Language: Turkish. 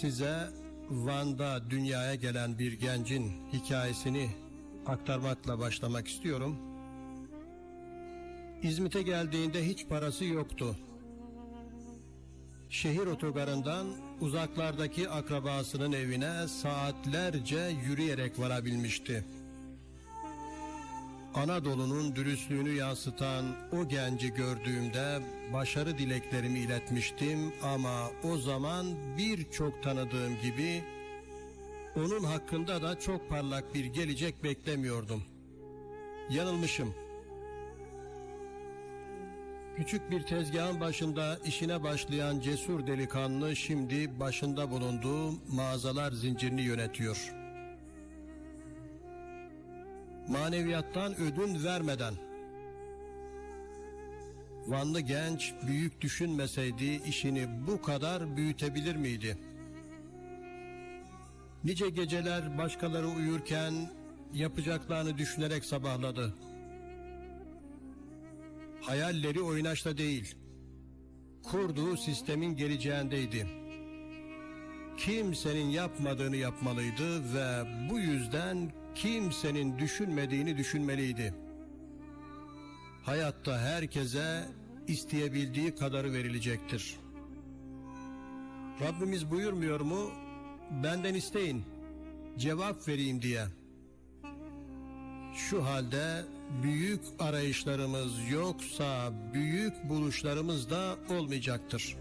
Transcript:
Size Van'da dünyaya gelen bir gencin hikayesini aktarmakla başlamak istiyorum. İzmit'e geldiğinde hiç parası yoktu. Şehir otogarından uzaklardaki akrabasının evine saatlerce yürüyerek varabilmişti. Anadolu'nun dürüstlüğünü yansıtan o genci gördüğümde başarı dileklerimi iletmiştim ama o zaman birçok tanıdığım gibi onun hakkında da çok parlak bir gelecek beklemiyordum. Yanılmışım. Küçük bir tezgahın başında işine başlayan cesur delikanlı şimdi başında bulunduğu mağazalar zincirini yönetiyor. Maneviyattan ödün vermeden. Vanlı genç büyük düşünmeseydi işini bu kadar büyütebilir miydi? Nice geceler başkaları uyurken yapacaklarını düşünerek sabahladı. Hayalleri oynaşta değil, kurduğu sistemin geleceğindeydi. Kimsenin yapmadığını yapmalıydı ve bu yüzden kimsenin düşünmediğini düşünmeliydi. Hayatta herkese isteyebildiği kadarı verilecektir. Rabbimiz buyurmuyor mu? Benden isteyin, cevap vereyim diye. Şu halde büyük arayışlarımız yoksa büyük buluşlarımız da olmayacaktır.